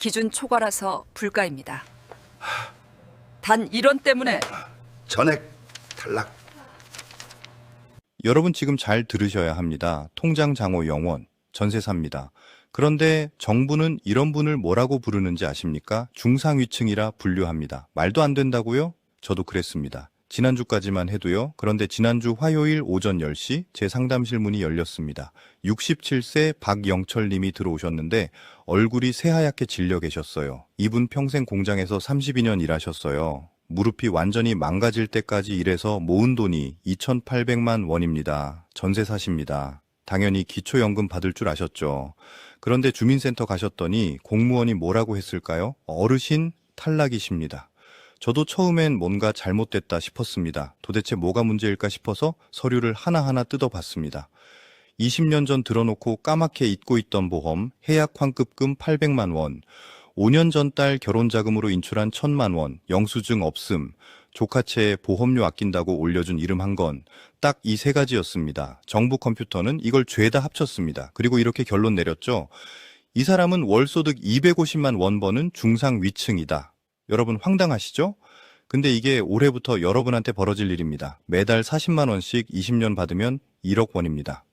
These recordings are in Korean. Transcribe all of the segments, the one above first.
기준 초과라서 불가입니다. 단 1원 때문에 전액 탈락. 여러분 지금 잘 들으셔야 합니다. 통장 장호 영원, 전세사입니다. 그런데 정부는 이런 분을 뭐라고 부르는지 아십니까? 중상위층이라 분류합니다. 말도 안 된다고요? 저도 그랬습니다. 지난주까지만 해도요. 그런데 지난주 화요일 오전 10시 제 상담실 문이 열렸습니다. 67세 박영철 님이 들어오셨는데 얼굴이 새하얗게 질려 계셨어요. 이분 평생 공장에서 32년 일하셨어요. 무릎이 완전히 망가질 때까지 일해서 모은 돈이 2,800만 원입니다. 전세 사십니다. 당연히 기초연금 받을 줄 아셨죠. 그런데 주민센터 가셨더니 공무원이 뭐라고 했을까요? 어르신 탈락이십니다. 저도 처음엔 뭔가 잘못됐다 싶었습니다. 도대체 뭐가 문제일까 싶어서 서류를 하나하나 뜯어봤습니다. 20년 전 들어놓고 까맣게 잊고 있던 보험, 해약 환급금 800만 원, 5년 전 딸 결혼자금으로 인출한 1000만 원, 영수증 없음, 조카채에 보험료 아낀다고 올려준 이름 한 건, 딱 이 세 가지였습니다. 정부 컴퓨터는 이걸 죄다 합쳤습니다. 그리고 이렇게 결론 내렸죠. 이 사람은 월소득 250만 원 버는 중상 위층이다. 여러분 황당하시죠? 근데 이게 올해부터 여러분한테 벌어질 일입니다. 매달 40만 원씩 20년 받으면 1억 원입니다.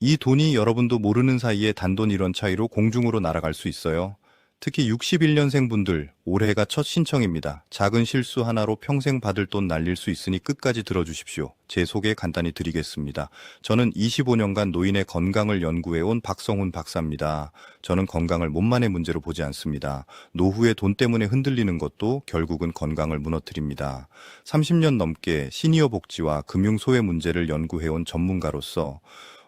이 돈이 여러분도 모르는 사이에 단돈 1원 차이로 공중으로 날아갈 수 있어요. 특히 61년생 분들, 올해가 첫 신청입니다. 작은 실수 하나로 평생 받을 돈 날릴 수 있으니 끝까지 들어주십시오. 제 소개 간단히 드리겠습니다. 저는 25년간 노인의 건강을 연구해온 박성훈 박사입니다. 저는 건강을 몸만의 문제로 보지 않습니다. 노후에 돈 때문에 흔들리는 것도 결국은 건강을 무너뜨립니다. 30년 넘게 시니어 복지와 금융 소외 문제를 연구해온 전문가로서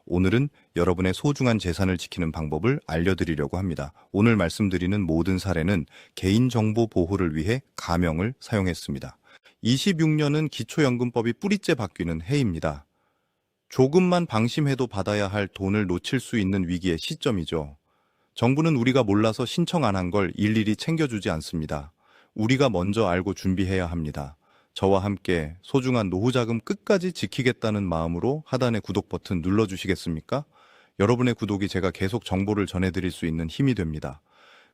오늘은 여러분의 소중한 재산을 지키는 방법을 알려드리려고 합니다. 오늘 말씀드리는 모든 사례는 개인정보 보호를 위해 가명을 사용했습니다. 26년은 기초연금법이 뿌리째 바뀌는 해입니다. 조금만 방심해도 받아야 할 돈을 놓칠 수 있는 위기의 시점이죠. 정부는 우리가 몰라서 신청 안 한 걸 일일이 챙겨주지 않습니다. 우리가 먼저 알고 준비해야 합니다. 저와 함께 소중한 노후 자금 끝까지 지키겠다는 마음으로 하단의 구독 버튼 눌러주시겠습니까? 여러분의 구독이 제가 계속 정보를 전해드릴 수 있는 힘이 됩니다.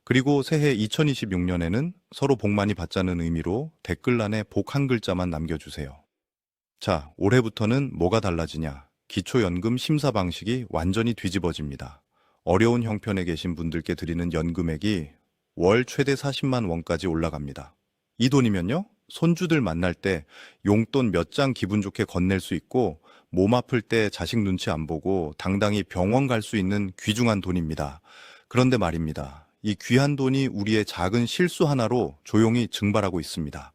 그리고 새해 2026년에는 서로 복 많이 받자는 의미로 댓글란에 복 한 글자만 남겨주세요. 자, 올해부터는 뭐가 달라지냐? 기초연금 심사 방식이 완전히 뒤집어집니다. 어려운 형편에 계신 분들께 드리는 연금액이 월 최대 40만 원까지 올라갑니다. 이 돈이면요? 손주들 만날 때 용돈 몇 장 기분 좋게 건넬 수 있고 몸 아플 때 자식 눈치 안 보고 당당히 병원 갈 수 있는 귀중한 돈입니다. 그런데 말입니다. 이 귀한 돈이 우리의 작은 실수 하나로 조용히 증발하고 있습니다.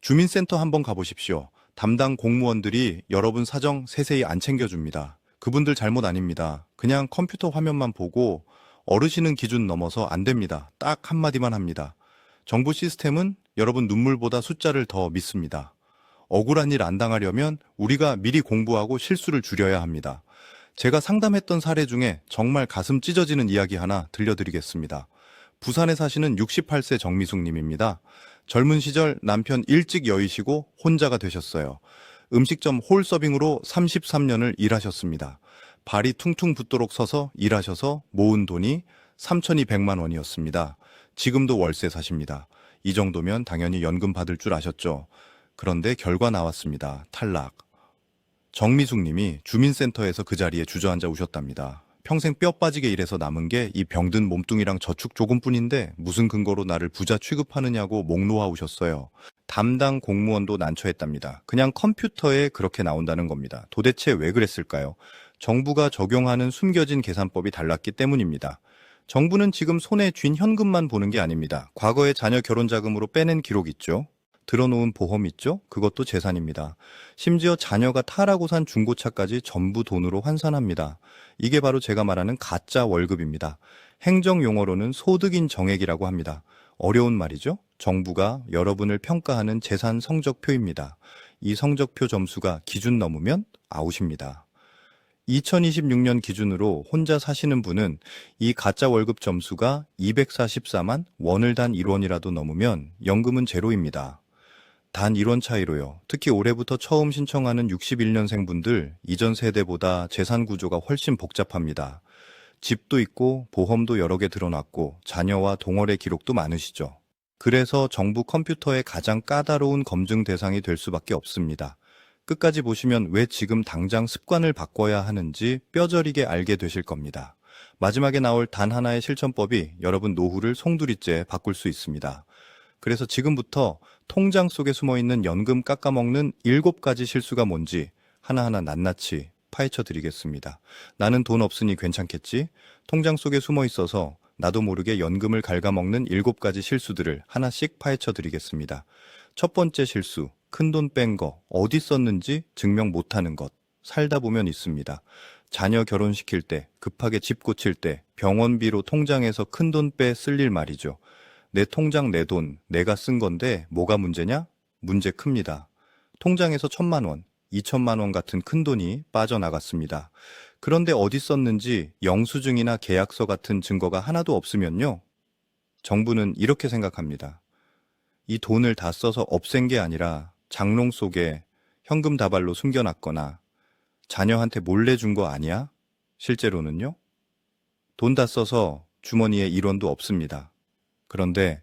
주민센터 한번 가보십시오. 담당 공무원들이 여러분 사정 세세히 안 챙겨줍니다. 그분들 잘못 아닙니다. 그냥 컴퓨터 화면만 보고 어르신은 기준 넘어서 안 됩니다. 딱 한마디만 합니다. 정부 시스템은 여러분 눈물보다 숫자를 더 믿습니다. 억울한 일 안 당하려면 우리가 미리 공부하고 실수를 줄여야 합니다. 제가 상담했던 사례 중에 정말 가슴 찢어지는 이야기 하나 들려드리겠습니다. 부산에 사시는 68세 정미숙 님입니다. 젊은 시절 남편 일찍 여의시고 혼자가 되셨어요. 음식점 홀 서빙으로 33년을 일하셨습니다. 발이 퉁퉁 붓도록 서서 일하셔서 모은 돈이 3,200만 원이었습니다. 지금도 월세 사십니다. 이 정도면 당연히 연금 받을 줄 아셨죠. 그런데 결과 나왔습니다. 탈락. 정미숙 님이 주민센터에서 그 자리에 주저앉아 우셨답니다. 평생 뼈 빠지게 일해서 남은 게 이 병든 몸뚱이랑 저축 조금뿐인데 무슨 근거로 나를 부자 취급하느냐고 목 놓아 오셨어요. 담당 공무원도 난처했답니다. 그냥 컴퓨터에 그렇게 나온다는 겁니다. 도대체 왜 그랬을까요? 정부가 적용하는 숨겨진 계산법이 달랐기 때문입니다. 정부는 지금 손에 쥔 현금만 보는 게 아닙니다. 과거에 자녀 결혼 자금으로 빼낸 기록 있죠? 들어놓은 보험 있죠? 그것도 재산입니다. 심지어 자녀가 타라고 산 중고차까지 전부 돈으로 환산합니다. 이게 바로 제가 말하는 가짜 월급입니다. 행정 용어로는 소득인 정액이라고 합니다. 어려운 말이죠? 정부가 여러분을 평가하는 재산 성적표입니다. 이 성적표 점수가 기준 넘으면 아웃입니다. 2026년 기준으로 혼자 사시는 분은 이 가짜 월급 점수가 244만 원을 단 1원이라도 넘으면 연금은 제로입니다. 단 1원 차이로요. 특히 올해부터 처음 신청하는 61년생 분들 이전 세대보다 재산 구조가 훨씬 복잡합니다. 집도 있고 보험도 여러 개 들어놨고 자녀와 동월의 기록도 많으시죠. 그래서 정부 컴퓨터의 가장 까다로운 검증 대상이 될 수밖에 없습니다. 끝까지 보시면 왜 지금 당장 습관을 바꿔야 하는지 뼈저리게 알게 되실 겁니다. 마지막에 나올 단 하나의 실천법이 여러분 노후를 송두리째 바꿀 수 있습니다. 그래서 지금부터 통장 속에 숨어 있는 연금 깎아먹는 일곱 가지 실수가 뭔지 하나하나 낱낱이 파헤쳐 드리겠습니다. 나는 돈 없으니 괜찮겠지? 통장 속에 숨어 있어서 나도 모르게 연금을 갉아먹는 일곱 가지 실수들을 하나씩 파헤쳐 드리겠습니다. 첫 번째 실수, 큰돈 뺀 거, 어디 썼는지 증명 못하는 것, 살다 보면 있습니다. 자녀 결혼시킬 때, 급하게 집 고칠 때, 병원비로 통장에서 큰돈 빼 쓸 일 말이죠. 내 통장 내 돈, 내가 쓴 건데 뭐가 문제냐? 문제 큽니다. 통장에서 천만 원, 이천만 원 같은 큰 돈이 빠져나갔습니다. 그런데 어디 썼는지 영수증이나 계약서 같은 증거가 하나도 없으면요. 정부는 이렇게 생각합니다. 이 돈을 다 써서 없앤 게 아니라 장롱 속에 현금 다발로 숨겨놨거나 자녀한테 몰래 준 거 아니야? 실제로는요? 돈 다 써서 주머니에 1원도 없습니다. 그런데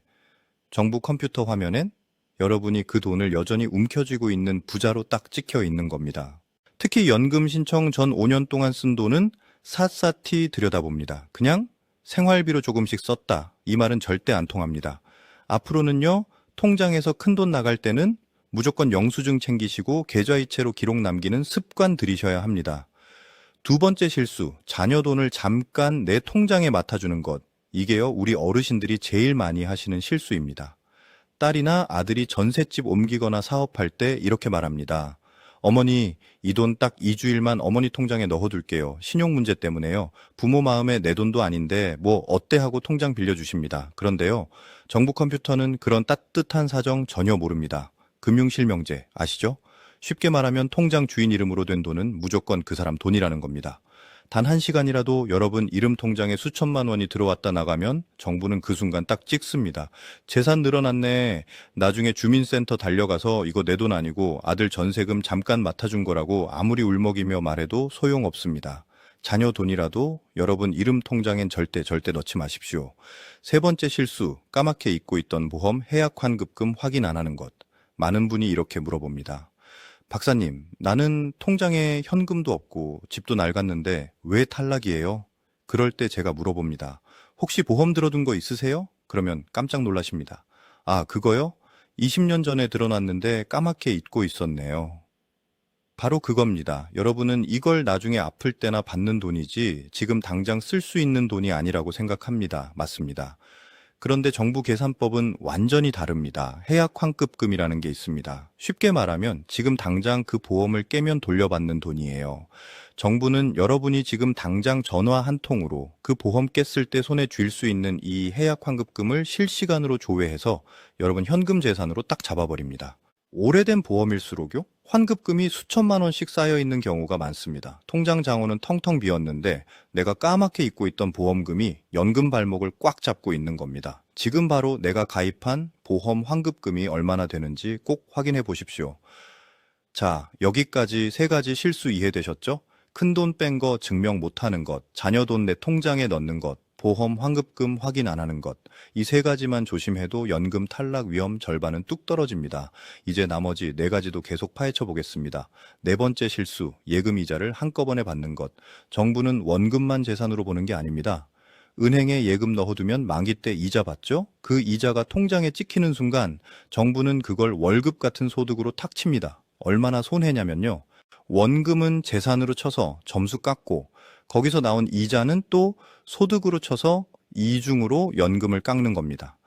정부 컴퓨터 화면엔 여러분이 그 돈을 여전히 움켜쥐고 있는 부자로 딱 찍혀 있는 겁니다. 특히 연금 신청 전 5년 동안 쓴 돈은 샅샅이 들여다봅니다. 그냥 생활비로 조금씩 썼다. 이 말은 절대 안 통합니다. 앞으로는요, 통장에서 큰 돈 나갈 때는 무조건 영수증 챙기시고 계좌이체로 기록 남기는 습관 들이셔야 합니다. 두 번째 실수, 자녀 돈을 잠깐 내 통장에 맡아주는 것. 이게요, 우리 어르신들이 제일 많이 하시는 실수입니다. 딸이나 아들이 전셋집 옮기거나 사업할 때 이렇게 말합니다. 어머니, 이 돈 딱 2주일만 어머니 통장에 넣어둘게요. 신용 문제 때문에요. 부모 마음에 내 돈도 아닌데 뭐 어때 하고 통장 빌려주십니다. 그런데요, 정부 컴퓨터는 그런 따뜻한 사정 전혀 모릅니다. 금융실명제 아시죠? 쉽게 말하면 통장 주인 이름으로 된 돈은 무조건 그 사람 돈이라는 겁니다. 단 한 시간이라도 여러분 이름 통장에 수천만 원이 들어왔다 나가면 정부는 그 순간 딱 찍습니다. 재산 늘어났네. 나중에 주민센터 달려가서 이거 내 돈 아니고 아들 전세금 잠깐 맡아준 거라고 아무리 울먹이며 말해도 소용없습니다. 자녀 돈이라도 여러분 이름 통장엔 절대 절대 넣지 마십시오. 세 번째 실수, 까맣게 잊고 있던 보험 해약 환급금 확인 안 하는 것. 많은 분이 이렇게 물어봅니다. 박사님, 나는 통장에 현금도 없고 집도 낡았는데 왜 탈락이에요? 그럴 때 제가 물어봅니다. 혹시 보험 들어둔 거 있으세요? 그러면 깜짝 놀라십니다. 아, 그거요? 20년 전에 들어놨는데 까맣게 잊고 있었네요. 바로 그겁니다. 여러분은 이걸 나중에 아플 때나 받는 돈이지 지금 당장 쓸 수 있는 돈이 아니라고 생각합니다. 맞습니다. 그런데 정부 계산법은 완전히 다릅니다. 해약 환급금이라는 게 있습니다. 쉽게 말하면 지금 당장 그 보험을 깨면 돌려받는 돈이에요. 정부는 여러분이 지금 당장 전화 한 통으로 그 보험 깼을 때 손에 쥘 수 있는 이 해약 환급금을 실시간으로 조회해서 여러분 현금 재산으로 딱 잡아버립니다. 오래된 보험일수록요, 환급금이 수천만 원씩 쌓여 있는 경우가 많습니다. 통장 장원은 텅텅 비었는데 내가 까맣게 잊고 있던 보험금이 연금 발목을 꽉 잡고 있는 겁니다. 지금 바로 내가 가입한 보험 환급금이 얼마나 되는지 꼭 확인해 보십시오. 자, 여기까지 세 가지 실수 이해되셨죠? 큰 돈 뺀 거 증명 못 하는 것, 자녀 돈 내 통장에 넣는 것, 보험 환급금 확인 안 하는 것. 이 세 가지만 조심해도 연금 탈락 위험 절반은 뚝 떨어집니다. 이제 나머지 네 가지도 계속 파헤쳐 보겠습니다. 네 번째 실수, 예금 이자를 한꺼번에 받는 것. 정부는 원금만 재산으로 보는 게 아닙니다. 은행에 예금 넣어두면 만기 때 이자 받죠? 그 이자가 통장에 찍히는 순간 정부는 그걸 월급 같은 소득으로 탁 칩니다. 얼마나 손해냐면요. 원금은 재산으로 쳐서 점수 깎고 거기서 나온 이자는 또 소득으로 쳐서 이중으로 연금을 깎는 겁니다.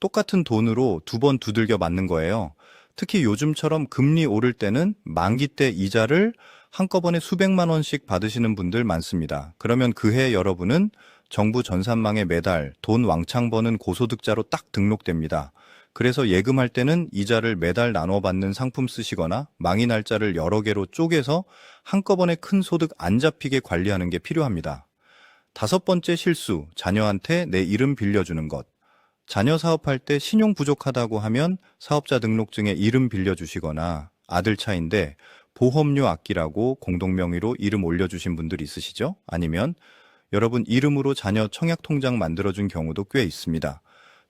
똑같은 돈으로 두 번 두들겨 맞는 거예요. 특히 요즘처럼 금리 오를 때는 만기 때 이자를 한꺼번에 수백만 원씩 받으시는 분들 많습니다. 그러면 그해 여러분은 정부 전산망에 매달 돈 왕창 버는 고소득자로 딱 등록됩니다. 그래서 예금할 때는 이자를 매달 나눠 받는 상품 쓰시거나 망이 날짜를 여러 개로 쪼개서 한꺼번에 큰 소득 안 잡히게 관리하는 게 필요합니다. 다섯 번째 실수, 자녀한테 내 이름 빌려주는 것. 자녀 사업할 때 신용 부족하다고 하면 사업자 등록증에 이름 빌려주시거나 아들 차인데 보험료 아끼라고 공동명의로 이름 올려주신 분들 있으시죠? 아니면 여러분 이름으로 자녀 청약 통장 만들어준 경우도 꽤 있습니다.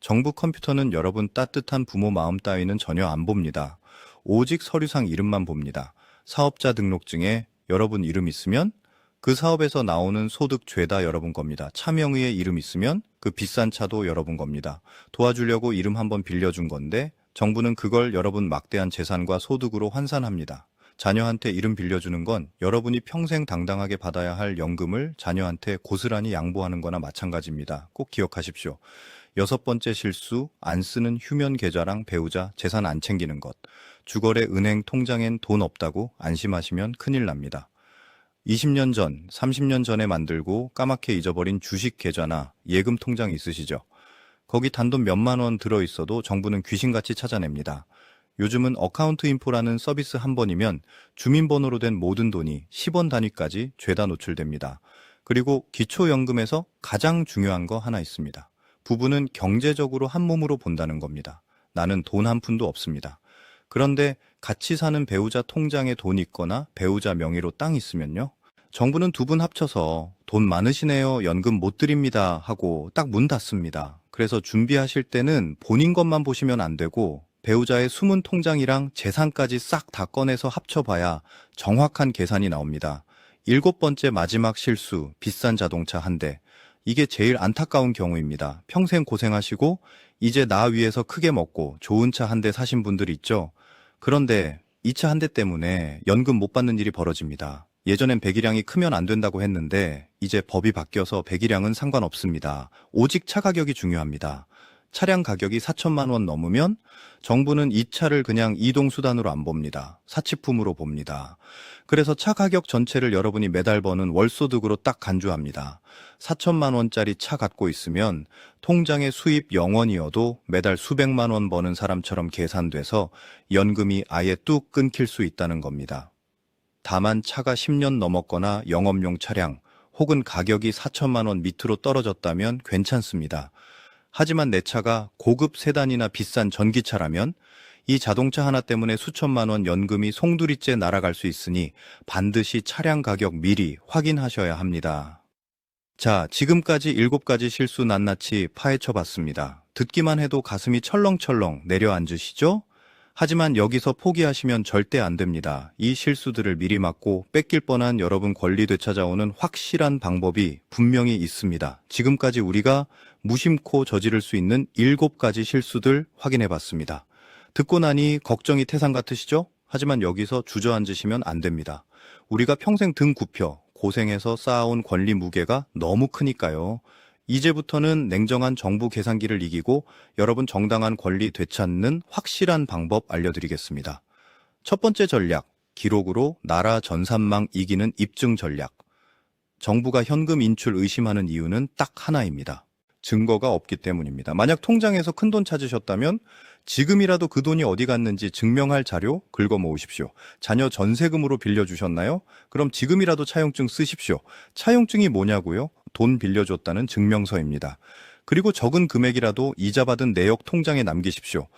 정부 컴퓨터는 여러분 따뜻한 부모 마음 따위는 전혀 안 봅니다. 오직 서류상 이름만 봅니다. 사업자 등록증에 여러분 이름 있으면 그 사업에서 나오는 소득 죄다 여러분 겁니다. 차명의의 이름 있으면 그 비싼 차도 여러분 겁니다. 도와주려고 이름 한번 빌려준 건데 정부는 그걸 여러분 막대한 재산과 소득으로 환산합니다. 자녀한테 이름 빌려주는 건 여러분이 평생 당당하게 받아야 할 연금을 자녀한테 고스란히 양보하는 거나 마찬가지입니다. 꼭 기억하십시오. 여섯 번째 실수, 안 쓰는 휴면 계좌랑 배우자 재산 안 챙기는 것. 주거래 은행 통장엔 돈 없다고 안심하시면 큰일 납니다. 20년 전, 30년 전에 만들고 까맣게 잊어버린 주식 계좌나 예금 통장 있으시죠? 거기 단돈 몇만 원 들어있어도 정부는 귀신같이 찾아냅니다. 요즘은 어카운트 인포라는 서비스 한 번이면 주민번호로 된 모든 돈이 10원 단위까지 죄다 노출됩니다. 그리고 기초연금에서 가장 중요한 거 하나 있습니다. 부부는 경제적으로 한 몸으로 본다는 겁니다. 나는 돈 한 푼도 없습니다. 그런데 같이 사는 배우자 통장에 돈 있거나 배우자 명의로 땅 있으면요. 정부는 두 분 합쳐서 돈 많으시네요. 연금 못 드립니다. 하고 딱 문 닫습니다. 그래서 준비하실 때는 본인 것만 보시면 안 되고 배우자의 숨은 통장이랑 재산까지 싹 다 꺼내서 합쳐봐야 정확한 계산이 나옵니다. 일곱 번째 마지막 실수, 비싼 자동차 한 대. 이게 제일 안타까운 경우입니다. 평생 고생하시고 이제 나 위에서 크게 먹고 좋은 차 한 대 사신 분들 있죠. 그런데 이 차 한 대 때문에 연금 못 받는 일이 벌어집니다. 예전엔 배기량이 크면 안 된다고 했는데 이제 법이 바뀌어서 배기량은 상관없습니다. 오직 차 가격이 중요합니다. 차량 가격이 4천만 원 넘으면 정부는 이 차를 그냥 이동수단으로 안 봅니다. 사치품으로 봅니다. 그래서 차 가격 전체를 여러분이 매달 버는 월소득으로 딱 간주합니다. 4천만 원짜리 차 갖고 있으면 통장의 수입 0원이어도 매달 수백만 원 버는 사람처럼 계산돼서 연금이 아예 뚝 끊길 수 있다는 겁니다. 다만 차가 10년 넘었거나 영업용 차량 혹은 가격이 4천만 원 밑으로 떨어졌다면 괜찮습니다. 하지만 내 차가 고급 세단이나 비싼 전기차라면 이 자동차 하나 때문에 수천만 원 연금이 송두리째 날아갈 수 있으니 반드시 차량 가격 미리 확인하셔야 합니다. 자, 지금까지 일곱 가지 실수 낱낱이 파헤쳐 봤습니다. 듣기만 해도 가슴이 철렁철렁 내려앉으시죠? 하지만 여기서 포기하시면 절대 안 됩니다. 이 실수들을 미리 막고 뺏길 뻔한 여러분 권리 되찾아오는 확실한 방법이 분명히 있습니다. 지금까지 우리가 무심코 저지를 수 있는 일곱 가지 실수들 확인해 봤습니다. 듣고 나니 걱정이 태산 같으시죠? 하지만 여기서 주저앉으시면 안 됩니다. 우리가 평생 등 굽혀 고생해서 쌓아온 권리 무게가 너무 크니까요. 이제부터는 냉정한 정부 계산기를 이기고 여러분 정당한 권리 되찾는 확실한 방법 알려드리겠습니다. 첫 번째 전략, 기록으로 나라 전산망 이기는 입증 전략. 정부가 현금 인출 의심하는 이유는 딱 하나입니다. 증거가 없기 때문입니다. 만약 통장에서 큰 돈 찾으셨다면 지금이라도 그 돈이 어디 갔는지 증명할 자료 긁어 모으십시오. 자녀 전세금으로 빌려주셨나요? 그럼 지금이라도 차용증 쓰십시오. 차용증이 뭐냐고요? 돈 빌려줬다는 증명서입니다. 그리고 적은 금액이라도 이자 받은 내역 통장에 남기십시오.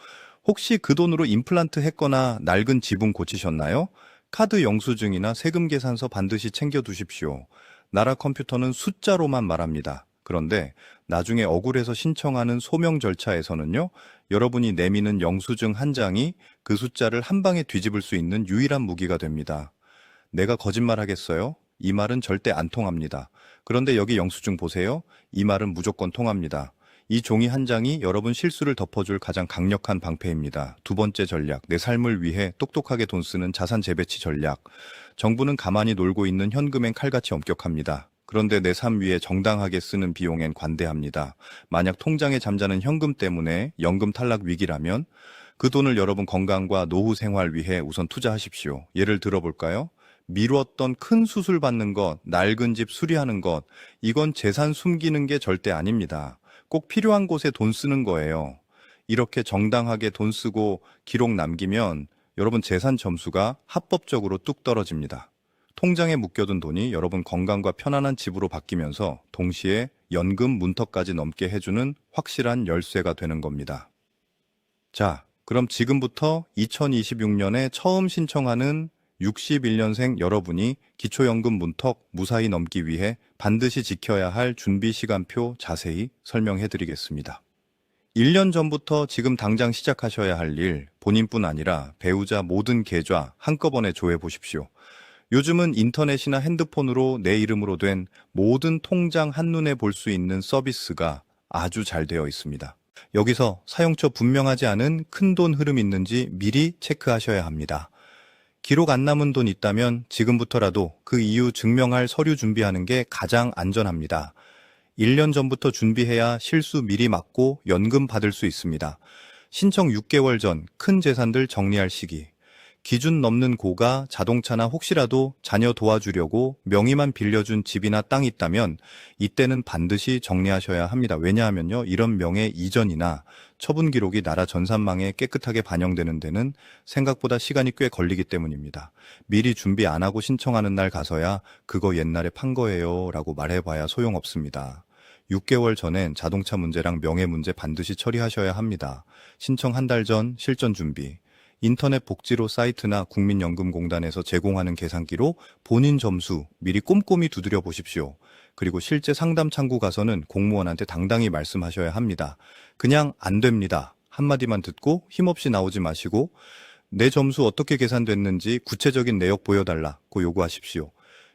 혹시 그 돈으로 임플란트 했거나 낡은 지붕 고치셨나요? 카드 영수증이나 세금 계산서 반드시 챙겨 두십시오. 나라 컴퓨터는 숫자로만 말합니다. 그런데 나중에 억울해서 신청하는 소명 절차에서는요, 여러분이 내미는 영수증 한 장이 그 숫자를 한 방에 뒤집을 수 있는 유일한 무기가 됩니다. 내가 거짓말 하겠어요? 이 말은 절대 안 통합니다. 그런데 여기 영수증 보세요. 이 말은 무조건 통합니다. 이 종이 한 장이 여러분 실수를 덮어줄 가장 강력한 방패입니다. 두 번째 전략, 내 삶을 위해 똑똑하게 돈 쓰는 자산 재배치 전략. 정부는 가만히 놀고 있는 현금엔 칼같이 엄격합니다. 그런데 내 삶 위에 정당하게 쓰는 비용엔 관대합니다. 만약 통장에 잠자는 현금 때문에 연금 탈락 위기라면 그 돈을 여러분 건강과 노후 생활 위해 우선 투자하십시오. 예를 들어볼까요? 미뤘던 큰 수술 받는 것, 낡은 집 수리하는 것, 이건 재산 숨기는 게 절대 아닙니다. 꼭 필요한 곳에 돈 쓰는 거예요. 이렇게 정당하게 돈 쓰고 기록 남기면 여러분 재산 점수가 합법적으로 뚝 떨어집니다. 통장에 묶여둔 돈이 여러분 건강과 편안한 집으로 바뀌면서 동시에 연금 문턱까지 넘게 해주는 확실한 열쇠가 되는 겁니다. 자, 그럼 지금부터 2026년에 처음 신청하는 61년생 여러분이 기초연금 문턱 무사히 넘기 위해 반드시 지켜야 할 준비 시간표 자세히 설명해 드리겠습니다. 1년 전부터 지금 당장 시작하셔야 할 일, 본인뿐 아니라 배우자 모든 계좌 한꺼번에 조회 보십시오. 요즘은 인터넷이나 핸드폰으로 내 이름으로 된 모든 통장 한눈에 볼 수 있는 서비스가 아주 잘 되어 있습니다. 여기서 사용처 분명하지 않은 큰 돈 흐름 있는지 미리 체크하셔야 합니다. 기록 안 남은 돈 있다면 지금부터라도 그 이유 증명할 서류 준비하는 게 가장 안전합니다. 1년 전부터 준비해야 실수 미리 막고 연금 받을 수 있습니다. 신청 6개월 전 큰 재산들 정리할 시기. 기준 넘는 고가 자동차나 혹시라도 자녀 도와주려고 명의만 빌려준 집이나 땅이 있다면 이때는 반드시 정리하셔야 합니다. 왜냐하면요. 이런 명의 이전이나 처분 기록이 나라 전산망에 깨끗하게 반영되는 데는 생각보다 시간이 꽤 걸리기 때문입니다. 미리 준비 안 하고 신청하는 날 가서야 그거 옛날에 판 거예요 라고 말해봐야 소용없습니다. 6개월 전엔 자동차 문제랑 명예 문제 반드시 처리하셔야 합니다. 신청 한 달 전 실전 준비. 인터넷 복지로 사이트나 국민연금공단에서 제공하는 계산기로 본인 점수 미리 꼼꼼히 두드려 보십시오. 그리고 실제 상담 창구 가서는 공무원한테 당당히 말씀하셔야 합니다. 그냥 안 됩니다. 한마디만 듣고 힘없이 나오지 마시고 내 점수 어떻게 계산됐는지 구체적인 내역 보여달라고 요구하십시오.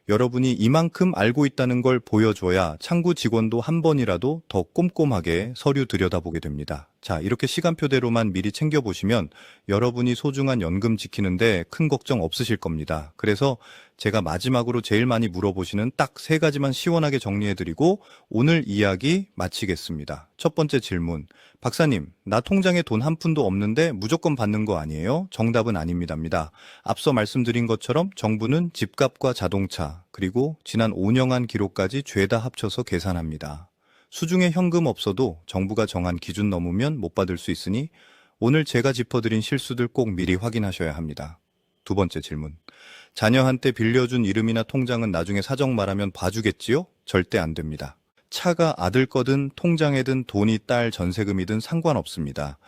여러분이 이만큼 알고 있다는 걸 보여줘야 창구 직원도 한 번이라도 더 꼼꼼하게 서류 들여다보게 됩니다. 자, 이렇게 시간표대로만 미리 챙겨보시면 여러분이 소중한 연금 지키는데 큰 걱정 없으실 겁니다. 그래서 제가 마지막으로 제일 많이 물어보시는 딱 세 가지만 시원하게 정리해드리고 오늘 이야기 마치겠습니다. 첫 번째 질문. 박사님, 나 통장에 돈 한 푼도 없는데 무조건 받는 거 아니에요? 정답은 아닙니다. 앞서 말씀드린 것처럼 정부는 집값과 자동차, 그리고 지난 5년간 기록까지 죄다 합쳐서 계산합니다. 수중에 현금 없어도 정부가 정한 기준 넘으면 못 받을 수 있으니 오늘 제가 짚어드린 실수들 꼭 미리 확인하셔야 합니다. 두 번째 질문. 자녀한테 빌려준 이름이나 통장은 나중에 사정 말하면 봐주겠지요? 절대 안 됩니다. 차가 아들 거든 통장에든 돈이 딸 전세금이든 상관없습니다.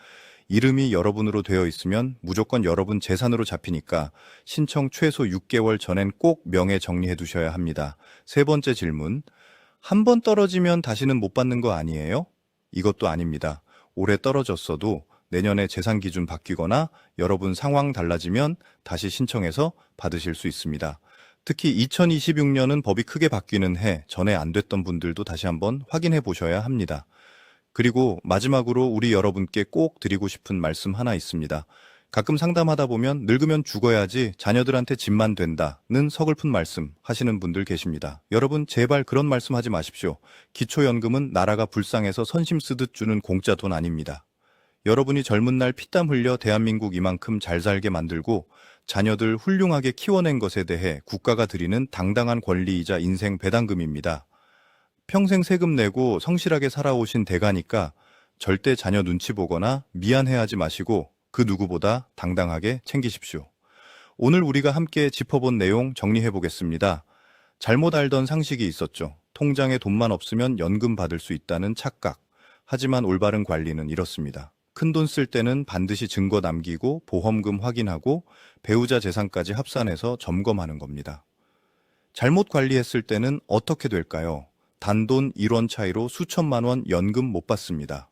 이름이 여러분으로 되어 있으면 무조건 여러분 재산으로 잡히니까 신청 최소 6개월 전엔 꼭 명예 정리해 두셔야 합니다. 세 번째 질문. 한 번 떨어지면 다시는 못 받는 거 아니에요? 이것도 아닙니다. 올해 떨어졌어도 내년에 재산 기준 바뀌거나 여러분 상황 달라지면 다시 신청해서 받으실 수 있습니다. 특히 2026년은 법이 크게 바뀌는 해, 전에 안 됐던 분들도 다시 한번 확인해 보셔야 합니다. 그리고 마지막으로 우리 여러분께 꼭 드리고 싶은 말씀 하나 있습니다. 가끔 상담하다 보면 늙으면 죽어야지 자녀들한테 집만 된다는 서글픈 말씀 하시는 분들 계십니다. 여러분 제발 그런 말씀 하지 마십시오. 기초연금은 나라가 불쌍해서 선심 쓰듯 주는 공짜 돈 아닙니다. 여러분이 젊은 날 피땀 흘려 대한민국 이만큼 잘 살게 만들고 자녀들 훌륭하게 키워낸 것에 대해 국가가 드리는 당당한 권리이자 인생 배당금입니다. 평생 세금 내고 성실하게 살아오신 대가니까 절대 자녀 눈치 보거나 미안해하지 마시고 그 누구보다 당당하게 챙기십시오. 오늘 우리가 함께 짚어본 내용 정리해 보겠습니다. 잘못 알던 상식이 있었죠. 통장에 돈만 없으면 연금 받을 수 있다는 착각. 하지만 올바른 관리는 이렇습니다. 큰 돈 쓸 때는 반드시 증거 남기고 보험금 확인하고 배우자 재산까지 합산해서 점검하는 겁니다. 잘못 관리했을 때는 어떻게 될까요? 단돈 1원 차이로 수천만 원 연금 못 받습니다.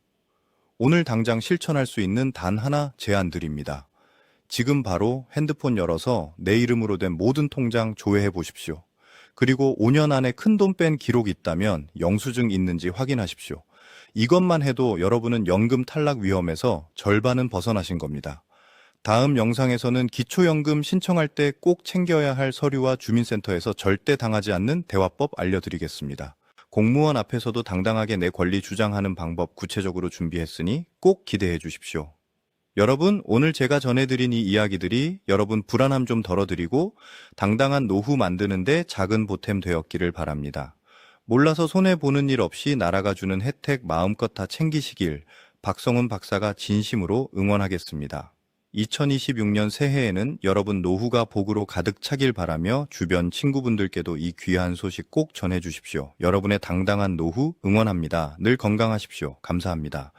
오늘 당장 실천할 수 있는 단 하나 제안 드립니다. 지금 바로 핸드폰 열어서 내 이름으로 된 모든 통장 조회해 보십시오. 그리고 5년 안에 큰 돈 뺀 기록 있다면 영수증 있는지 확인하십시오. 이것만 해도 여러분은 연금 탈락 위험에서 절반은 벗어나신 겁니다. 다음 영상에서는 기초연금 신청할 때 꼭 챙겨야 할 서류와 주민센터에서 절대 당하지 않는 대화법 알려드리겠습니다. 공무원 앞에서도 당당하게 내 권리 주장하는 방법 구체적으로 준비했으니 꼭 기대해 주십시오. 여러분, 오늘 제가 전해드린 이 이야기들이 여러분 불안함 좀 덜어드리고 당당한 노후 만드는데 작은 보탬 되었기를 바랍니다. 몰라서 손해보는 일 없이 나라가 주는 혜택 마음껏 다 챙기시길 박성훈 박사가 진심으로 응원하겠습니다. 2026년 새해에는 여러분 노후가 복으로 가득 차길 바라며 주변 친구분들께도 이 귀한 소식 꼭 전해 주십시오. 여러분의 당당한 노후 응원합니다. 늘 건강하십시오. 감사합니다.